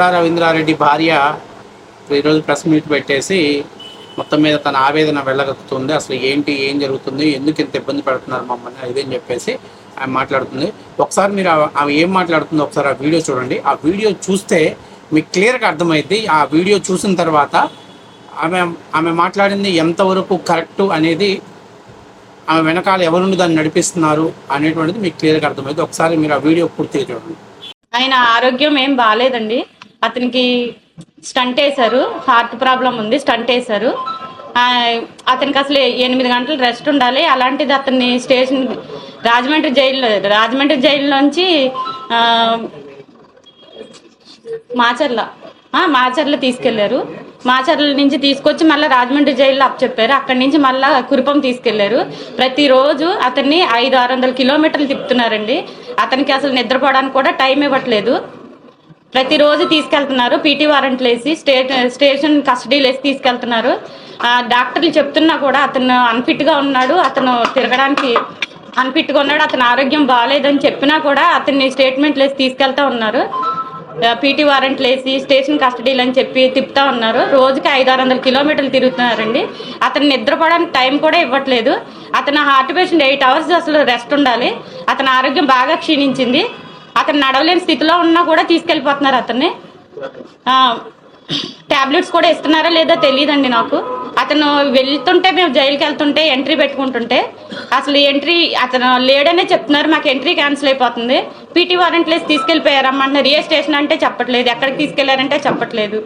బుర్రా రవీంద్రారెడ్డి భార్య ఈరోజు press meet పెట్టేసి మొత్తం మీద తన ఆవేదన వెళ్ళగలుగుతుంది అసలు ఏంటి ఏం జరుగుతుంది ఎందుకు ఇంత ఇబ్బంది పెడుతున్నారు మమ్మల్ని ఇదని చెప్పేసి ఆమె మాట్లాడుతుంది. ఒకసారి మీరు ఆమె ఏం మాట్లాడుతుందో ఒకసారి ఆ వీడియో చూడండి. ఆ వీడియో చూస్తే మీకు క్లియర్గా అర్థమైంది ఆ వీడియో చూసిన తర్వాత ఆమె ఆమె మాట్లాడింది ఎంతవరకు కరెక్ట్ అనేది ఆమె వెనకాల ఎవరుండి దాన్ని నడిపిస్తున్నారు అనేటువంటిది మీకు క్లియర్గా అర్థమైంది ఒకసారి మీరు ఆ వీడియో పూర్తిగా చూడండి. ఆయన ఆరోగ్యం ఏం బాగాలేదండి. అతనికి స్టంట్ వేశారు హార్ట్ ప్రాబ్లం ఉంది స్టంట్ వేశారు. అతనికి అసలు ఎనిమిది గంటలు రెస్ట్ ఉండాలి. అలాంటిది అతన్ని స్టేషన్ రాజమండ్రి జైల్లో రాజమండ్రి జైల్లోంచి మాచర్ల మాచర్ల తీసుకెళ్ళారు. మాచర్ల నుంచి తీసుకొచ్చి మళ్ళీ రాజమండ్రి జైల్లో అప్పచెప్పారు. అక్కడి నుంచి మళ్ళీ కురుపం తీసుకెళ్ళారు. ప్రతిరోజు అతన్ని ఐదు ఆరు వందల కిలోమీటర్లు తిప్పుతున్నారండి. అతనికి అసలు నిద్రపోవడానికి కూడా టైం ఇవ్వట్లేదు. ప్రతిరోజు తీసుకెళ్తున్నారు. పీటీ వారెంట్లు వేసి స్టే స్టేషన్ కస్టడీలు వేసి తీసుకెళ్తున్నారు. డాక్టర్లు చెప్తున్నా కూడా అతను అన్ఫిట్గా ఉన్నాడు. అతను తిరగడానికి అన్ఫిట్గా ఉన్నాడు. అతని ఆరోగ్యం బాగాలేదని చెప్పినా కూడా అతన్ని స్టేట్మెంట్లు వేసి తీసుకెళ్తా ఉన్నారు. పీటీ వారెంట్లు వేసి స్టేషన్ కస్టడీలు అని చెప్పి తిప్పుతా ఉన్నారు. రోజుకి ఐదు ఆరు వందల కిలోమీటర్లు తిరుగుతున్నారండి. అతను నిద్రపోవడానికి టైం కూడా ఇవ్వట్లేదు. అతను హార్ట్ పేషెంట్ ఎయిట్ అవర్స్ అసలు రెస్ట్ ఉండాలి. అతని ఆరోగ్యం బాగా క్షీణించింది. అతను నడవలేని స్థితిలో ఉన్నా కూడా తీసుకెళ్ళిపోతున్నారు అతన్ని. టాబ్లెట్స్ కూడా ఇస్తున్నారా లేదా తెలియదండి నాకు. అతను వెళ్తుంటే మేము జైలుకి వెళ్తుంటే ఎంట్రీ పెట్టుకుంటుంటే అసలు ఎంట్రీ అతను లేడనే చెప్తున్నారు మాకు ఎంట్రీ క్యాన్సిల్ అయిపోతుంది. పీటీ వారెంట్ లేసి తీసుకెళ్ళిపోయారమ్మంటున్నారు ఏ స్టేషన్ అంటే చెప్పట్లేదు ఎక్కడికి తీసుకెళ్ళారంటే చెప్పట్లేదు.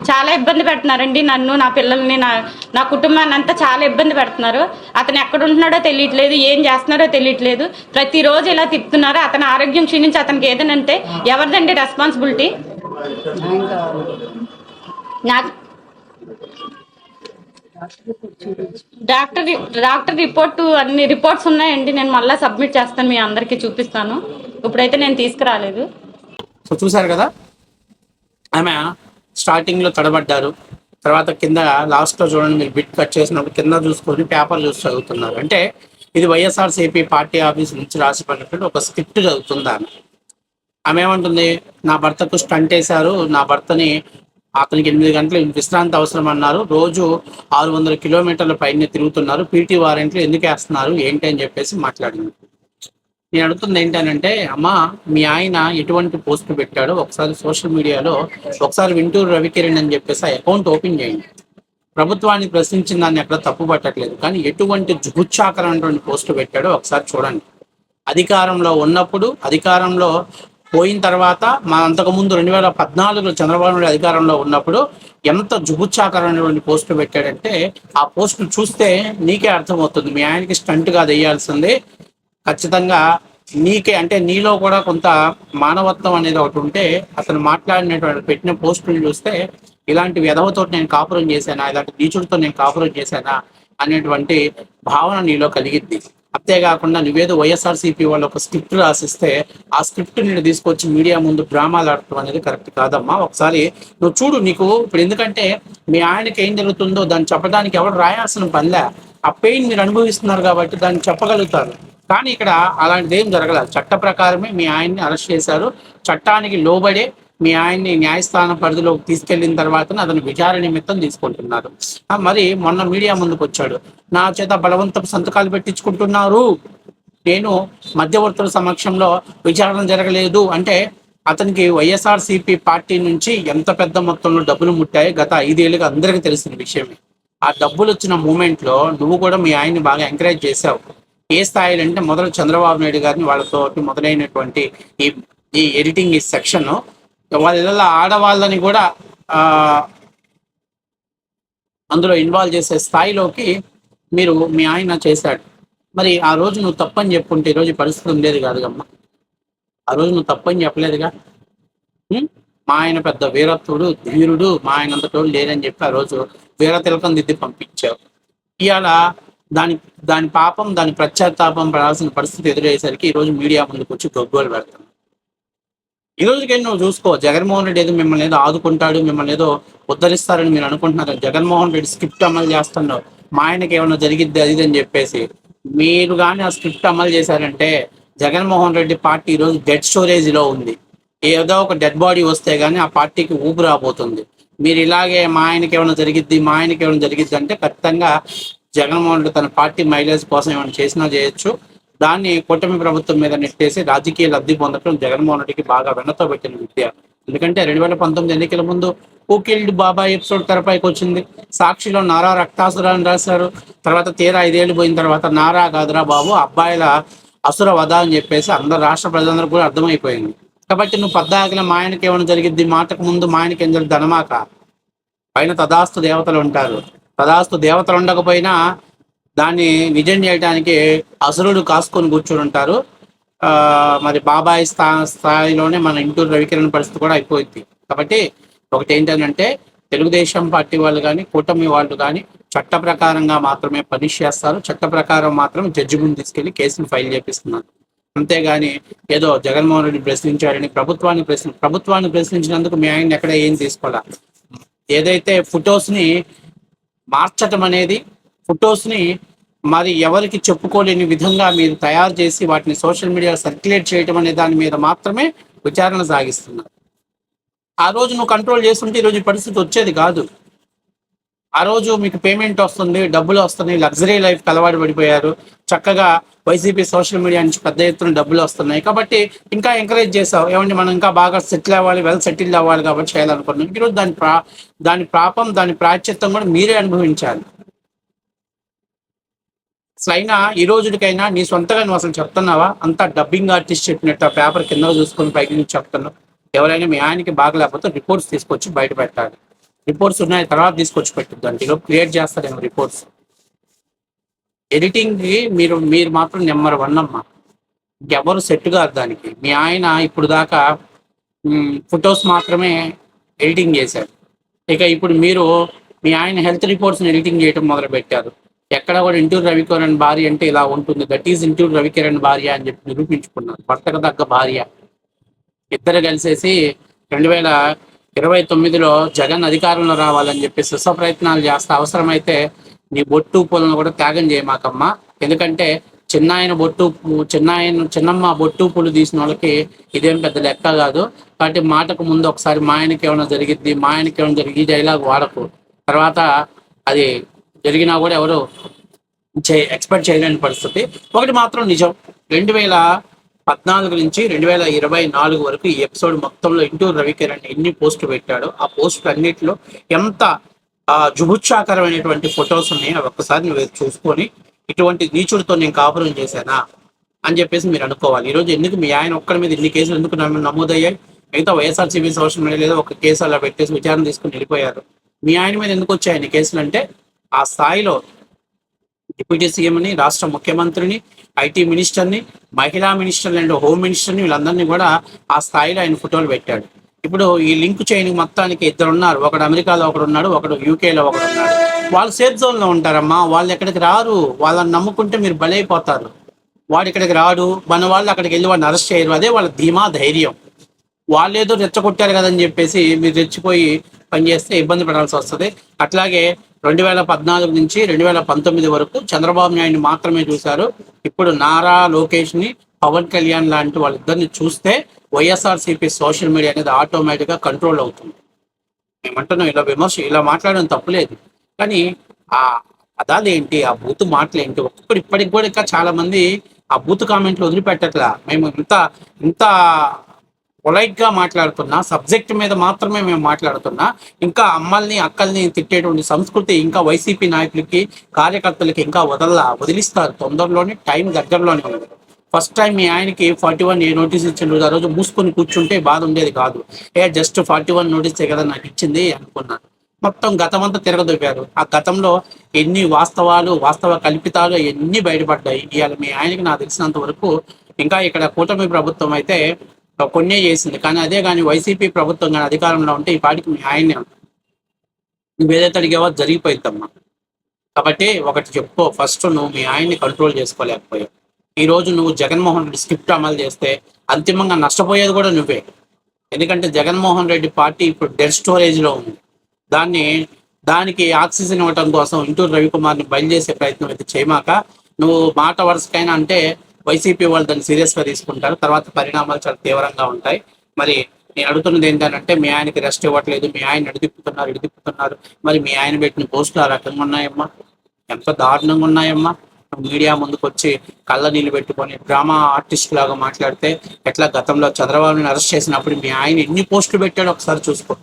చాలా ఇబ్బంది పెడుతున్నారండి నన్ను నా పిల్లల్ని నా నా కుటుంబాన్ని అంతా చాలా ఇబ్బంది పెడుతున్నారు. అతను ఎక్కడ ఉంటున్నాడో తెలియట్లేదు ఏం చేస్తున్నారో తెలియట్లేదు. ప్రతిరోజు ఇలా తిప్పుతున్నారు. అతని ఆరోగ్యం క్షీణించి అతనికి ఏదైనా అంటే ఎవరిదండి రెస్పాన్సిబిలిటీ నాకు డాక్టర్ డాక్టర్ రిపోర్ట్ అన్ని రిపోర్ట్స్ ఉన్నాయండి. నేను మళ్ళీ సబ్మిట్ చేస్తాను మీ అందరికీ చూపిస్తాను. ఇప్పుడైతే నేను తీసుకురాలేదు. సో చూశారు కదా? ఆమె స్టార్టింగ్లో తడబడ్డారు. తర్వాత కింద లాస్ట్లో చూడండి మీరు బిట్ కట్ చేసినప్పుడు కింద చూసుకొని పేపర్ చూసి చదువుతున్నారు. అంటే ఇది వైఎస్ఆర్సీపీ పార్టీ ఆఫీస్ నుంచి రాసిపోయినటువంటి ఒక స్క్రిప్ట్ చదువుతుంది ఆమె ఆమె ఏమంటుంది నా భర్తకు స్టంట్ వేశారు నా భర్తని అతనికి ఎనిమిది గంటలు విశ్రాంతి అవసరం అన్నారు. రోజు ఆరు వందల కిలోమీటర్ల పైన తిరుగుతున్నారు. పీటీ వారెంట్లు ఎందుకు వేస్తున్నారు? ఏంటి? అని చెప్పేసి మాట్లాడింది. నేను అడుగుతుంది ఏంటనంటే అమ్మా మీ ఆయన ఎటువంటి పోస్ట్ పెట్టాడో ఒకసారి సోషల్ మీడియాలో ఒకసారి వింటూరు రవికిరణ్ అని చెప్పేసి ఆ అకౌంట్ ఓపెన్ చేయండి. ప్రభుత్వాన్ని ప్రశ్నించిన దాన్ని ఎక్కడ తప్పు పట్టట్లేదు. కానీ ఎటువంటి జుగుచ్చాకరమైనటువంటి పోస్ట్ పెట్టాడో ఒకసారి చూడండి. అధికారంలో ఉన్నప్పుడు అధికారంలో పోయిన తర్వాత మా అంతకుముందు రెండు వేల పద్నాలుగులో చంద్రబాబు నాయుడు అధికారంలో ఉన్నప్పుడు ఎంత జుగుచ్చాకరమైనటువంటి పోస్టు పెట్టాడంటే ఆ పోస్టు చూస్తే నీకే అర్థమవుతుంది. మీ ఆయనకి స్టంట్గా వేయాల్సిందే. ఖచ్చితంగా నీకే అంటే నీలో కూడా కొంత మానవత్వం అనేది ఒకటి ఉంటే అతను మాట్లాడినటువంటి పెట్టిన పోస్టులు చూస్తే ఇలాంటి వ్యధవతో నేను కాపురం చేశానా ఇలాంటి నీచుడితో నేను కాపురం చేశానా అనేటువంటి భావన నీలో కలిగిద్ది అంతేకాకుండా నువ్వేదో వైఎస్ఆర్సీపీ వాళ్ళు ఒక స్క్రిప్ట్ రాసిస్తే ఆ స్క్రిప్ట్ నేను తీసుకొచ్చి మీడియా ముందు డ్రామాలు ఆడటం అనేది కరెక్ట్ కాదమ్మా. ఒకసారి నువ్వు చూడు నీకు ఇప్పుడు ఎందుకంటే మీ ఆయనకి ఏం జరుగుతుందో దాన్ని చెప్పడానికి ఎవరు రాయాల్సిన పనిలే. ఆ పెయిన్ మీరు అనుభవిస్తున్నారు కాబట్టి దాన్ని చెప్పగలుగుతారు. కానీ ఇక్కడ అలాంటిది ఏం జరగలేదు చట్ట ప్రకారమే మీ ఆయన్ని అరెస్ట్ చేశారు. చట్టానికి లోబడే మీ ఆయన్ని న్యాయస్థానం పరిధిలోకి తీసుకెళ్ళిన తర్వాత అతను విచారణ నిమిత్తం తీసుకుంటున్నారు. మరి మొన్న మీడియా ముందుకు వచ్చాడు. నా చేత బలవంతపు సంతకాలు పెట్టించుకుంటున్నారు. నేను మధ్యవర్తుల సమక్షంలో విచారణ జరగలేదు అంటే అతనికి వైఎస్ఆర్సీపీ పార్టీ నుంచి ఎంత పెద్ద మొత్తంలో డబ్బులు ముట్టాయో గత ఐదేళ్ళుగా అందరికీ తెలిసిన విషయమే. ఆ డబ్బులు వచ్చిన మూమెంట్లో నువ్వు కూడా మీ ఆయన్ని బాగా ఎంకరేజ్ చేశావు. ఏ స్థాయిలో అంటే మొదలు చంద్రబాబు నాయుడు గారిని వాళ్ళతో మొదలైనటువంటి ఈ ఈ ఎడిటింగ్ ఈ సెక్షన్ వాళ్ళ ఆడవాళ్ళని కూడా అందులో ఇన్వాల్వ్ చేసే స్థాయిలోకి మీరు మీ ఆయన చేశాడు. మరి ఆ రోజు నువ్వు తప్పని చెప్పుంటే ఈరోజు పరిస్థితి ఉండేది కాదు కాదుగమ్మా ఆ రోజు నువ్వు తప్పని చెప్పలేదుగా? మా ఆయన పెద్ద వీరత్వుడు ధీరుడు మా ఆయన అంతటోడు లేదని చెప్పి ఆ రోజు వీర తిలకం దిద్ది పంపించావు. ఇవాళ దాని దాని పాపం దాని ప్రత్యాతాపం పడాల్సిన పరిస్థితి ఎదురయ్యేసరికి ఈరోజు రోజు మీడియా ముందుకు వచ్చి గొగ్గోలు పెడతాను ఈ రోజుకి నువ్వు చూసుకో జగన్మోహన్ రెడ్డి ఏదో మిమ్మల్ని ఏదో ఆదుకుంటాడు మిమ్మల్ని ఏదో ఉద్ధరిస్తారని మీరు అనుకుంటున్నారు. జగన్మోహన్ రెడ్డి స్క్రిప్ట్ అమలు చేస్తున్నావు. మా ఆయనకి ఏమైనా జరిగిద్ది అది అని చెప్పేసి. మీరు కానీ ఆ స్క్రిప్ట్ అమలు చేశారంటే జగన్మోహన్ రెడ్డి పార్టీ ఈరోజు డెడ్ స్టోరేజ్లో ఉంది. ఏదో ఒక డెడ్ బాడీ వస్తే కానీ ఆ పార్టీకి ఊపు రాబోతుంది మీరు ఇలాగే మా ఆయనకి ఏమైనా జరిగిద్ది మా ఆయనకి ఏమైనా జరిగిద్ది అంటే ఖచ్చితంగా జగన్మోహన్ రెడ్డి తన పార్టీ మైలేజ్ కోసం ఏమైనా చేసినా చేయొచ్చు. దాన్ని కూటమి ప్రభుత్వం మీద నెట్టేసి రాజకీయ లబ్ధి పొందడం జగన్మోహన్ రెడ్డికి బాగా వెన్నతో పెట్టిన విద్య. ఎందుకంటే రెండు వేల పంతొమ్మిది ఎన్నికల ముందు ఊకిల్డ్ బాబాయ్ ఎపిసోడ్ తెరపైకి వచ్చింది. సాక్షిలో నారా రక్తాసురాన్ని రాశారు. తర్వాత తీరా ఐదేళ్ళు పోయిన తర్వాత నారా కాదురా బాబు అబ్బాయిల అసుర వధ అని చెప్పేసి అందరు రాష్ట్ర ప్రజలందరూ కూడా అర్థమైపోయింది. కాబట్టి నువ్వు పద్దాగిన మా ఆయనకి ఏమైనా జరిగింది మాటకు ముందు మా ఆయనకి ఏం జరిగింది ధనమాక. పైన తదాస్తు దేవతలు ఉంటారు. తదాస్తు దేవతలు ఉండకపోయినా దాన్ని నిజం చేయడానికి అసురుడు కాసుకొని కూర్చొని ఉంటారు. ఆ, మరి బాబాయ్ స్థా స్థాయిలోనే మన ఇంటూరు రవికిరణ్ పరిస్థితి కూడా అయిపోయింది. కాబట్టి ఒకటి ఏంటంటే తెలుగుదేశం పార్టీ వాళ్ళు కానీ కూటమి వాళ్ళు కానీ చట్ట ప్రకారంగా మాత్రమే పనిష్ చేస్తారు. చట్ట ప్రకారం మాత్రం జడ్జి ముందు తీసుకెళ్ళి కేసును ఫైల్ చేపిస్తున్నారు. అంతేగాని ఏదో జగన్మోహన్ రెడ్డి ప్రశ్నించాడని ప్రభుత్వాన్ని ప్రశ్న ప్రభుత్వాన్ని ప్రశ్నించినందుకు మీ ఆయన ఎక్కడ ఏం తీసుకోవాలా? ఏదైతే ఫొటోస్ని మార్చటం అనేది ఫొటోస్ని మరి ఎవరికి చెప్పుకోలేని విధంగా మీరు తయారు చేసి వాటిని సోషల్ మీడియా సర్క్యులేట్ చేయటం అనే దాని మీద మాత్రమే విచారణ సాగిస్తున్నారు. ఆ రోజు నువ్వు కంట్రోల్ చేస్తుంటే ఈ రోజు పరిస్థితి వచ్చేది కాదు. ఆ రోజు మీకు పేమెంట్ వస్తుంది డబ్బులు వస్తున్నాయి లగ్జరీ లైఫ్ అలవాటు పడిపోయారు. చక్కగా వైసీపీ సోషల్ మీడియా నుంచి పెద్ద ఎత్తున డబ్బులు వస్తున్నాయి. కాబట్టి ఇంకా ఎంకరేజ్ చేసావు ఏమంటే మనం ఇంకా బాగా సెటిల్ అవ్వాలి వెల్ సెటిల్ అవ్వాలి కాబట్టి చేయాలనుకున్నాం. ఈరోజు దాని ప్రా దాని ప్రాపం దాని ప్రాచ్యత్వం కూడా మీరే అనుభవించాలి. అసలు అయినా ఈ రోజుకైనా నీ సొంతగా నువ్వు అసలు చెప్తున్నావా? అంతా డబ్బింగ్ ఆర్టిస్ట్ చెప్పినట్టు ఆ పేపర్ కింద చూసుకొని పైకి నుంచి చెప్తున్నావు. ఎవరైనా మీ ఆయనకి బాగలేకపోతే రిపోర్ట్స్ తీసుకొచ్చి బయట పెట్టాలి. రిపోర్ట్స్ ఉన్నాయి తర్వాత తీసుకొచ్చి పెట్టద్దండి ఈలోపు క్రియేట్ చేస్తారేమో రిపోర్ట్స్. ఎడిటింగ్కి మీరు మీరు మాత్రం నెంబర్ వన్ అమ్మా. ఇంకెవరు సెట్ కాదు దానికి. మీ ఆయన ఇప్పుడు దాకా ఫొటోస్ మాత్రమే ఎడిటింగ్ చేశారు. ఇక ఇప్పుడు మీరు మీ ఆయన హెల్త్ రిపోర్ట్స్ని ఎడిటింగ్ చేయడం మొదలు పెట్టారు ఎక్కడ కూడా ఇంటూరు రవికిరణ్ భార్య అంటే ఇలా ఉంటుంది. దట్ ఈజ్ ఇంటూరు రవికిరణ్ భార్య అని చెప్పి నిరూపించుకున్నారు. భర్తకు తగ్గ భార్య. ఇద్దరు కలిసేసి రెండు వేల ఇరవై తొమ్మిదిలో జగన్ అధికారంలో రావాలని చెప్పి శిశ ప్రయత్నాలు చేస్తే అవసరమైతే నీ బొట్టు పూలను కూడా త్యాగం చేయమాకమ్మా ఎందుకంటే చిన్నాయన బొట్టు చిన్నాయన చిన్నమ్మ బొట్టు పూలు తీసిన వాళ్ళకి ఇదేం పెద్ద లెక్క కాదు. కాబట్టి మాటకు ముందు ఒకసారి మా ఆయనకి ఏమైనా జరిగిద్ది మా ఆయనకి ఏమైనా జరిగి ఈ డైలాగ్ వాడకు. తర్వాత అది జరిగినా కూడా ఎవరు చే ఎక్స్పెక్ట్ చేయలేని పరిస్థితి. ఒకటి మాత్రం నిజం. రెండు వేల పద్నాలుగు నుంచి రెండు వేల ఇరవై నాలుగు వరకు ఈ ఎపిసోడ్ మొత్తంలో ఇంటూరు రవికిరణ్ ఎన్ని పోస్టులు పెట్టాడో ఆ పోస్టులు అన్నిటిలో ఎంత ఆ, జుభుత్సాకరమైనటువంటి ఫొటోస్ ఉన్నాయి ఒక్కసారి నువ్వు చూసుకొని ఇటువంటి నీచుడితో నేను కాపురం చేశానా అని చెప్పేసి మీరు అనుకోవాలి. ఈ రోజు ఎందుకు మీ ఆయన ఒక్కడి మీద ఇన్ని కేసులు ఎందుకు నమోదయ్యాయి? మిగతా వైఎస్ఆర్సీబీ సోషల్ మీడియా లేదా ఒక కేసు అలా పెట్టేసి విచారణ తీసుకుని వెళ్ళిపోయారు. మీ ఆయన మీద ఎందుకు వచ్చాయి కేసులు అంటే ఆ స్థాయిలో డిప్యూటీ సీఎంని రాష్ట్ర ముఖ్యమంత్రిని ఐటీ మినిస్టర్ని మహిళా మినిస్టర్ అండ్ హోమ్ మినిస్టర్ని వీళ్ళందరినీ కూడా ఆ స్థాయిలో ఆయన ఫోటోలు పెట్టాడు. ఇప్పుడు ఈ లింక్ చేయని మొత్తానికి ఇద్దరు ఉన్నారు ఒకడు అమెరికాలో ఒకడు ఉన్నాడు ఒకడు యూకేలో ఒకడు ఉన్నాడు. వాళ్ళు సేఫ్ జోన్లో ఉంటారమ్మా. వాళ్ళు ఎక్కడికి రారు. వాళ్ళని నమ్ముకుంటే మీరు బలైపోతారు. వాడు ఇక్కడికి రాడు. మన వాళ్ళు అక్కడికి వెళ్ళి వాడిని అరెస్ట్ చేయరు. అదే వాళ్ళ ధీమా ధైర్యం. వాళ్ళు ఏదో రెచ్చగొట్టారు కదని చెప్పేసి మీరు రెచ్చిపోయి పనిచేస్తే ఇబ్బంది పడాల్సి వస్తుంది. అట్లాగే రెండు వేల పద్నాలుగు నుంచి రెండు వేల పంతొమ్మిది వరకు చంద్రబాబు నాయుడు మాత్రమే చూశారు. ఇప్పుడు నారా లోకేష్ని పవన్ కళ్యాణ్ లాంటి వాళ్ళిద్దరిని చూస్తే వైఎస్ఆర్సీపీ సోషల్ మీడియా అనేది ఆటోమేటిక్గా కంట్రోల్ అవుతుంది. ఏమంటున్నాం ఇలా విమర్శ ఇలా మాట్లాడడం తప్పులేదు కానీ ఆ పదాలేంటి ఆ బూతు ఏంటి ఒక్కడు ఇప్పటికి కూడా ఇంకా చాలా మంది ఆ బూత్ కామెంట్లు వదిలిపెట్టట్లా. మేము ఇంత ఇంత పొలైట్గా మాట్లాడుతున్నా సబ్జెక్ట్ మీద మాత్రమే మేము మాట్లాడుతున్నా ఇంకా అమ్మల్ని అక్కల్ని తిట్టేటువంటి సంస్కృతి ఇంకా వైసీపీ నాయకులకి కార్యకర్తలకి ఇంకా వదల్లా వదిలిస్తారు. తొందరలోనే టైం దగ్గరలోనే ఉంది. ఫస్ట్ టైం మీ ఆయనకి ఫార్టీ వన్ ఏ నోటీస్ ఇచ్చిండు. ఆ రోజు మూసుకొని కూర్చుంటే బాధ ఉండేది కాదు. ఏ జస్ట్ ఫార్టీ వన్ నోటీసే కదా నాకు ఇచ్చింది అనుకున్నాను మొత్తం గతమంతా తిరగదొప్పారు ఆ గతంలో ఎన్ని వాస్తవాలు వాస్తవ కల్పితాలు ఎన్ని బయటపడ్డాయి. ఇవాళ మీ ఆయనకి నాకు తెలిసినంత వరకు ఇంకా ఇక్కడ కూటమి ప్రభుత్వం అయితే కొన్నే చేసింది. కానీ అదే కానీ వైసీపీ ప్రభుత్వం కానీ అధికారంలో ఉంటే ఈ పాటికి మీ ఆయన్ని నువ్వు ఏదైతే అడిగావో జరిగిపోయిద్దమ్మా కాబట్టి ఒకటి చెప్పుకో. ఫస్ట్ నువ్వు మీ ఆయన్ని కంట్రోల్ చేసుకోలేకపోయావు. ఈ రోజు నువ్వు జగన్మోహన్ రెడ్డి స్క్రిప్ట్ అమలు చేస్తే అంతిమంగా నష్టపోయేది కూడా నువ్వే. ఎందుకంటే జగన్మోహన్ రెడ్డి పార్టీ ఇప్పుడు డెడ్ స్టోరేజ్లో ఉంది. దాన్ని దానికి ఆక్సిజన్ ఇవ్వటం కోసం ఇంటూరు రవికుమార్ని బయలుదేసే ప్రయత్నం అయితే చేయమాక నువ్వు మాట వరుసకైనా అంటే వైసీపీ వాళ్ళు దాన్ని సీరియస్గా తీసుకుంటారు. తర్వాత పరిణామాలు చాలా తీవ్రంగా ఉంటాయి. మరి నేను అడుగుతున్నది ఏంటంటే మీ ఆయనకి రెస్ట్ ఇవ్వట్లేదు మీ ఆయన ఎడిదిప్పుతున్నారు ఇడిదిప్పుతున్నారు. మరి మీ ఆయన పెట్టిన పోస్టులు ఆ రకంగా ఉన్నాయమ్మా? ఎంత దారుణంగా ఉన్నాయమ్మా? మీడియా ముందుకు వచ్చి కళ్ళ నీళ్ళు పెట్టుకొని డ్రామా ఆర్టిస్ట్ లాగా మాట్లాడితే ఎట్లా గతంలో చంద్రబాబుని అరెస్ట్ చేసినప్పుడు మీ ఆయన ఎన్ని పోస్టులు పెట్టాడో ఒకసారి చూసుకో.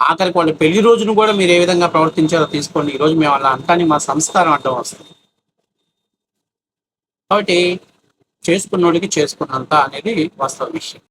ఆఖరికి వాళ్ళ పెళ్ళి రోజును కూడా మీరు ఏ విధంగా ప్రవర్తించారో తీసుకోండి. ఈ రోజు మేము అలా అంటాని మా సంస్కారం అడ్డం వస్తుంది. కాబట్టి చేసుకున్నోడికి చేసుకున్నంత అనేది వాస్తవ విషయం.